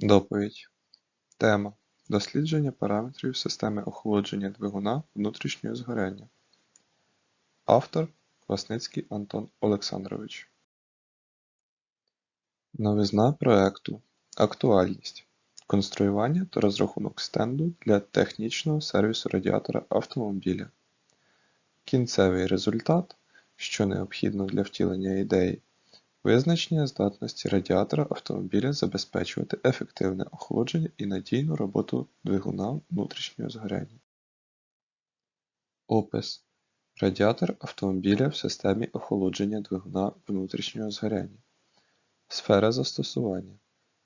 Доповідь. Тема. Дослідження параметрів системи охолодження двигуна внутрішнього згоряння. Автор Квасницький Антон Олександрович. Новизна проекту. Актуальність. Конструювання та розрахунок стенду для технічного сервісу радіатора автомобіля. Кінцевий результат, що необхідно для втілення ідеї. Визначення здатності радіатора автомобіля забезпечувати ефективне охолодження і надійну роботу двигуна внутрішнього згоряння. Опис. Радіатор автомобіля в системі охолодження двигуна внутрішнього згоряння. Сфера застосування.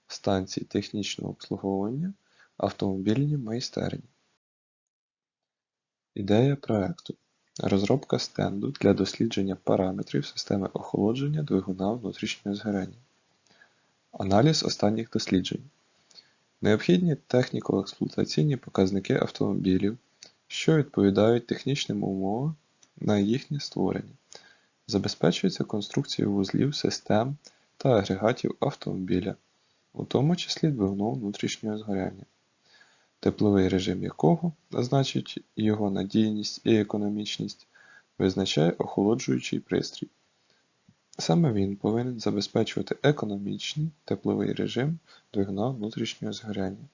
Станції технічного обслуговування. Автомобільні майстерні. Ідея проекту. Розробка стенду для дослідження параметрів системи охолодження двигуна внутрішнього згоряння. Аналіз останніх досліджень. Необхідні техніко-експлуатаційні показники автомобілів, що відповідають технічним умовам на їхнє створення. Забезпечується конструкція вузлів, систем та агрегатів автомобіля, у тому числі двигуну внутрішнього згоряння тепловий режим якого, значить його надійність і економічність, визначає охолоджуючий пристрій. Саме він повинен забезпечувати економічний тепловий режим двигуна внутрішнього згоряння,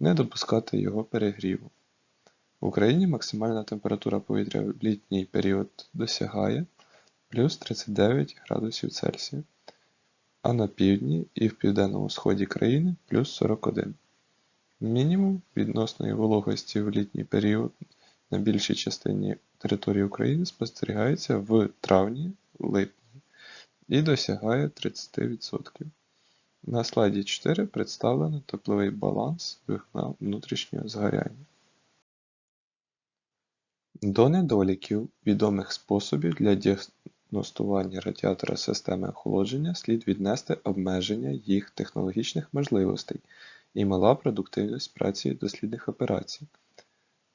не допускати його перегріву. В Україні максимальна температура повітря в літній період досягає плюс 39 градусів Цельсія, а на півдні і в південному сході країни плюс 41. Мінімум відносної вологості в літній період на більшій частині території України спостерігається в травні-липні і досягає 30%. На слайді 4 представлено тепловий баланс двигуна внутрішнього згоряння. До недоліків відомих способів для діагностування радіатора системи охолодження слід віднести обмеження їх технологічних можливостей і мала продуктивність праці дослідних операцій.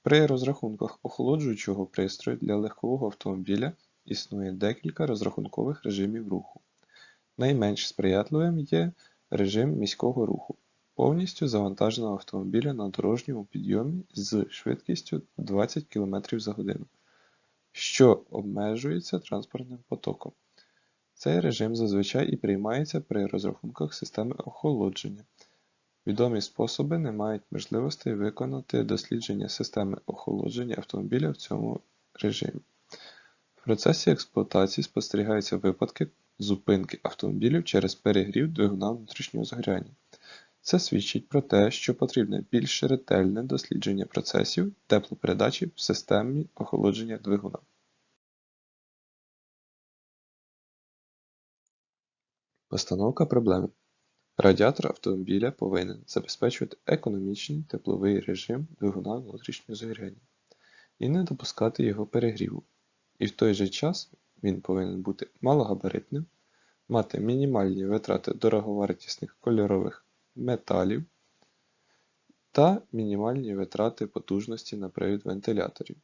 При розрахунках охолоджуючого пристрою для легкового автомобіля існує декілька розрахункових режимів руху. Найменш сприятливим є режим міського руху, повністю завантаженого автомобіля на дорожньому підйомі з швидкістю 20 км за годину, що обмежується транспортним потоком. Цей режим зазвичай і приймається при розрахунках системи охолодження. Відомі способи не мають можливості виконати дослідження системи охолодження автомобіля в цьому режимі. В процесі експлуатації спостерігаються випадки зупинки автомобілів через перегрів двигуна внутрішнього згоряння. Це свідчить про те, що потрібне більш ретельне дослідження процесів теплопередачі в системі охолодження двигуна. Постановка проблеми Радіатор автомобіля повинен забезпечувати економічний тепловий режим двигуна внутрішнього згоряння і не допускати його перегріву. І в той же час він повинен бути малогабаритним, мати мінімальні витрати дороговартісних кольорових металів та мінімальні витрати потужності на привід вентиляторів.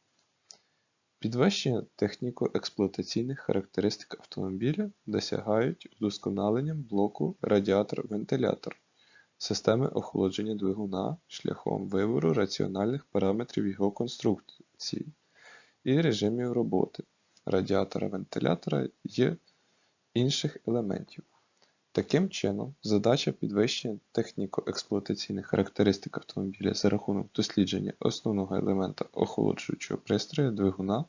Підвищення техніко-експлуатаційних характеристик автомобіля досягають вдосконаленням блоку радіатор-вентилятор системи охолодження двигуна шляхом вибору раціональних параметрів його конструкції і режимів роботи радіатора-вентилятора і інших елементів. Таким чином, задача підвищення техніко-експлуатаційних характеристик автомобіля за рахунок дослідження основного елемента охолоджуючого пристрою двигуна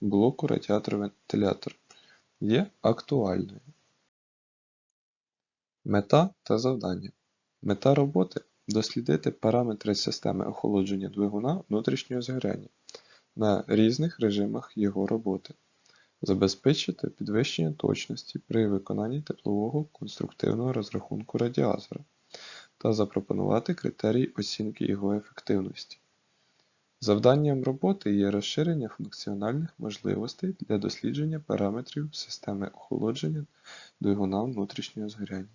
блоку радіатор-вентилятор є актуальною. Мета та завдання. Мета роботи дослідити параметри системи охолодження двигуна внутрішнього згоряння на різних режимах його роботи забезпечити підвищення точності при виконанні теплового конструктивного розрахунку радіатора та запропонувати критерії оцінки його ефективності. Завданням роботи є розширення функціональних можливостей для дослідження параметрів системи охолодження двигуна внутрішнього згоряння.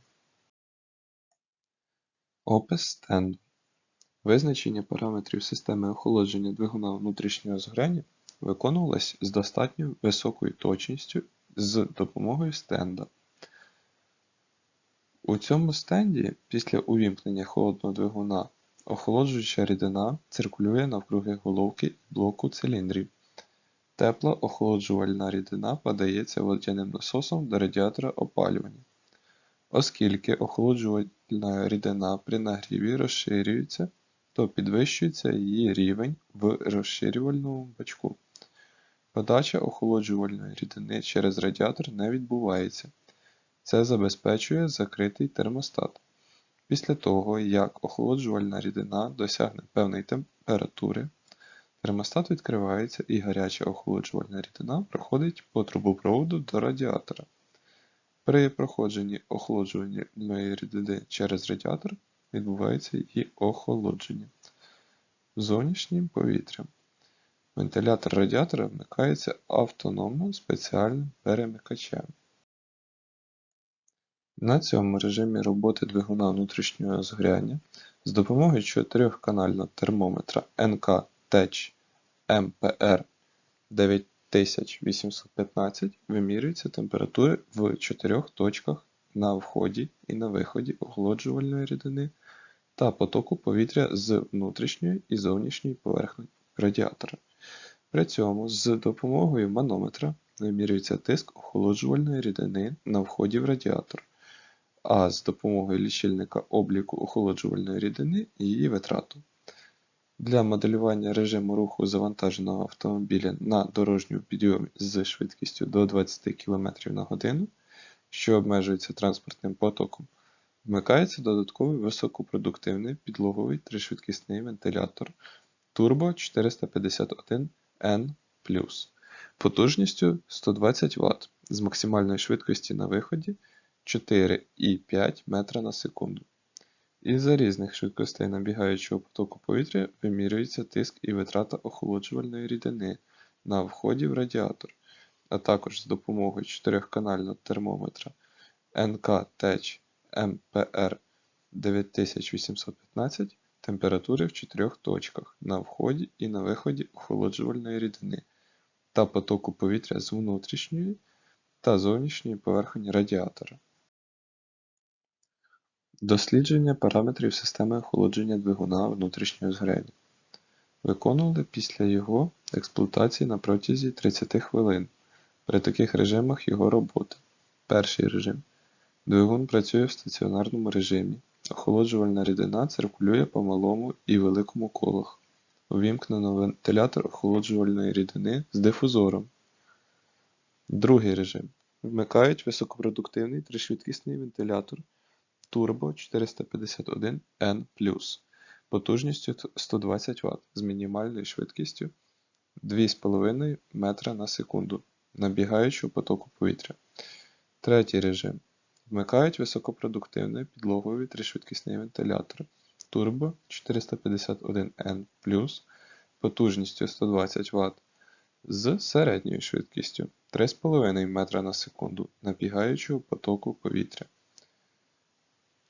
Опис стенду. Визначення параметрів системи охолодження двигуна внутрішнього згоряння виконувалась з достатньо високою точністю з допомогою стенда. У цьому стенді після увімкнення холодного двигуна охолоджуюча рідина циркулює навкруги головки блоку циліндрів. Тепла охолоджувальна рідина подається водяним насосом до радіатора опалювання. Оскільки охолоджувальна рідина при нагріві розширюється, то підвищується її рівень в розширювальному бачку. Подача охолоджувальної рідини через радіатор не відбувається. Це забезпечує закритий термостат. Після того, як охолоджувальна рідина досягне певної температури, термостат відкривається і гаряча охолоджувальна рідина проходить по трубопроводу до радіатора. При проходженні охолоджувальної рідини через радіатор відбувається її охолодження. Зовнішнім повітрям. Вентилятор радіатора вмикається автономно спеціальним перемикачем. На цьому режимі роботи двигуна внутрішнього згоряння з допомогою чотирьохканального термометра НК ТЕЧ МПР 9815 вимірюються температури в чотирьох точках на вході і на виході охолоджувальної рідини та потоку повітря з внутрішньої і зовнішньої поверхні радіатора. При цьому з допомогою манометра вимірюється тиск охолоджувальної рідини на вході в радіатор, а з допомогою лічильника обліку охолоджувальної рідини її витрату. Для моделювання режиму руху завантаженого автомобіля на дорожньому підйомі з швидкістю до 20 км на годину, що обмежується транспортним потоком, вмикається додатковий високопродуктивний підлоговий тришвидкісний вентилятор Turbo 451N потужністю 120 Вт з максимальної швидкості на виході 4,5 метра на секунду. Із-за різних швидкостей набігаючого потоку повітря вимірюється тиск і витрата охолоджувальної рідини на вході в радіатор, а також з допомогою чотирьохканального термометра ТЕЧ МПР 9815 температури в чотирьох точках на вході і на виході охолоджувальної рідини та потоку повітря з внутрішньої та зовнішньої поверхні радіатора. Дослідження параметрів системи охолодження двигуна внутрішнього згоряння. Виконували після його експлуатації на протязі 30 хвилин при таких режимах його роботи. Перший режим. Двигун працює в стаціонарному режимі. Охолоджувальна рідина циркулює по малому і великому колах. Увімкнено вентилятор охолоджувальної рідини з дифузором. Другий режим. Вмикають високопродуктивний тришвидкісний вентилятор Turbo 451N потужністю 120 Вт з мінімальною швидкістю 2,5 метра на секунду набігаючого потоку повітря. Третій режим. Вмикають високопродуктивний підлоговий тришвидкісний вентилятор Turbo 451N потужністю 120 Вт з середньою швидкістю 3,5 метра на секунду набігаючого потоку повітря.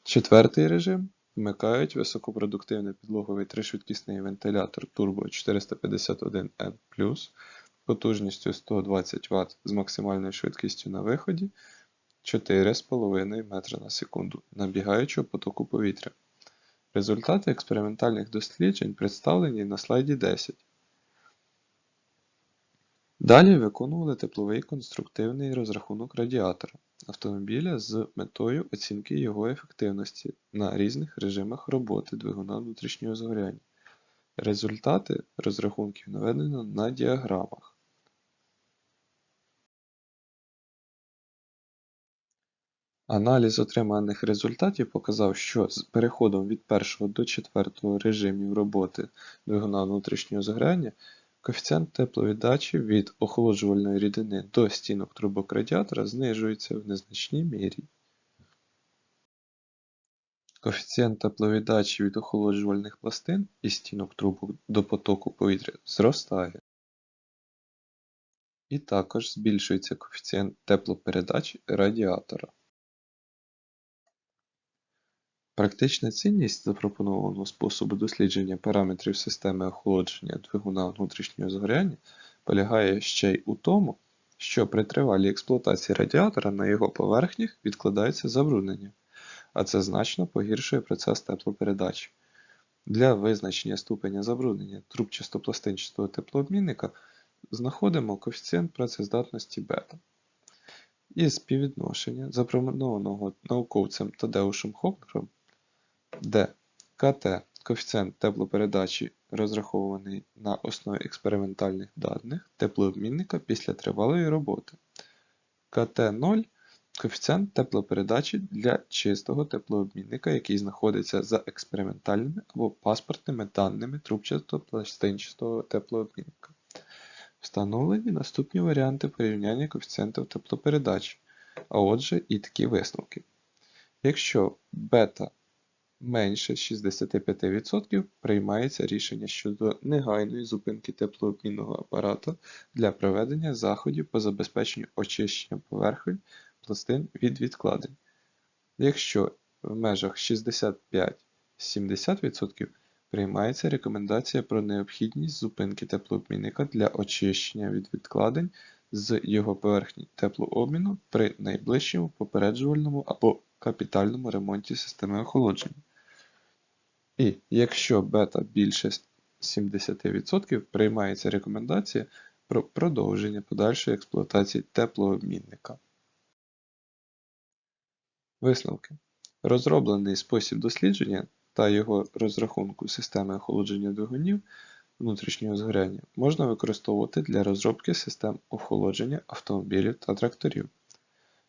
Четвертий режим вмикають високопродуктивний підлоговий тришвидкісний вентилятор Turbo 451N потужністю 120 Вт з максимальною швидкістю на виході 4,5 метра на секунду набігаючого потоку повітря. Результати експериментальних досліджень представлені на слайді 10. Далі виконували тепловий конструктивний розрахунок радіатора автомобіля з метою оцінки його ефективності на різних режимах роботи двигуна внутрішнього згоряння. Результати розрахунків наведено на діаграмах. Аналіз отриманих результатів показав, що з переходом від першого до четвертого режимів роботи двигуна внутрішнього згоряння коефіцієнт тепловіддачі від охолоджувальної рідини до стінок трубок радіатора знижується в незначній мірі. Коефіцієнт тепловіддачі від охолоджувальних пластин і стінок трубок до потоку повітря зростає. І також збільшується коефіцієнт теплопередачі радіатора. Практична цінність запропонованого способу дослідження параметрів системи охолодження двигуна внутрішнього згоряння полягає ще й у тому, що при тривалій експлуатації радіатора на його поверхнях відкладається забруднення, а це значно погіршує процес теплопередачі. Для визначення ступеня забруднення трубчасто-пластинчастого теплообмінника знаходимо коефіцієнт працездатності бета. І співвідношення, запропонованого науковцем Тадеушем Хопнером, де КТ коефіцієнт теплопередачі розрахований на основі експериментальних даних теплообмінника після тривалої роботи. КТ0 коефіцієнт теплопередачі для чистого теплообмінника, який знаходиться за експериментальними або паспортними даними трубчасто-пластинчастого теплообмінника. Встановлені наступні варіанти порівняння коефіцієнтів теплопередачі, а отже і такі висновки. Якщо бета менше 65%, приймається рішення щодо негайної зупинки теплообмінного апарата для проведення заходів по забезпеченню очищення поверхонь пластин від відкладень. Якщо в межах 65-70% приймається рекомендація про необхідність зупинки теплообмінника для очищення від відкладень з його поверхні теплообміну при найближчому попереджувальному або капітальному ремонті системи охолодження. І якщо бета більше 70%, приймається рекомендація про продовження подальшої експлуатації теплообмінника. Висновки. Розроблений спосіб дослідження та його розрахунку системи охолодження двигунів внутрішнього згоряння можна використовувати для розробки систем охолодження автомобілів та тракторів.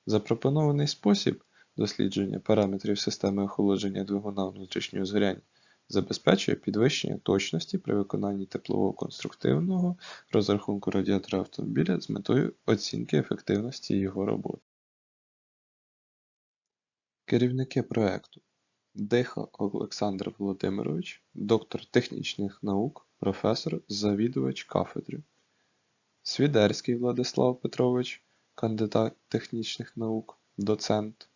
Запропонований спосіб дослідження параметрів системи охолодження двигуна внутрішнього згоряння забезпечує підвищення точності при виконанні теплового конструктивного розрахунку радіатора автомобіля з метою оцінки ефективності його роботи. Керівники проекту Диха Олександр Володимирович, доктор технічних наук, професор, завідувач кафедри. Свідерський Владислав Петрович, кандидат технічних наук, доцент.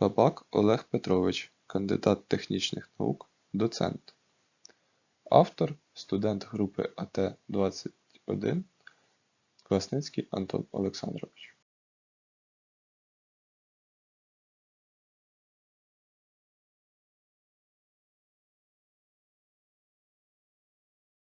Бабак Олег Петрович, кандидат технічних наук, доцент. Автор студент групи АТ-21 Класницький Антон Олександрович.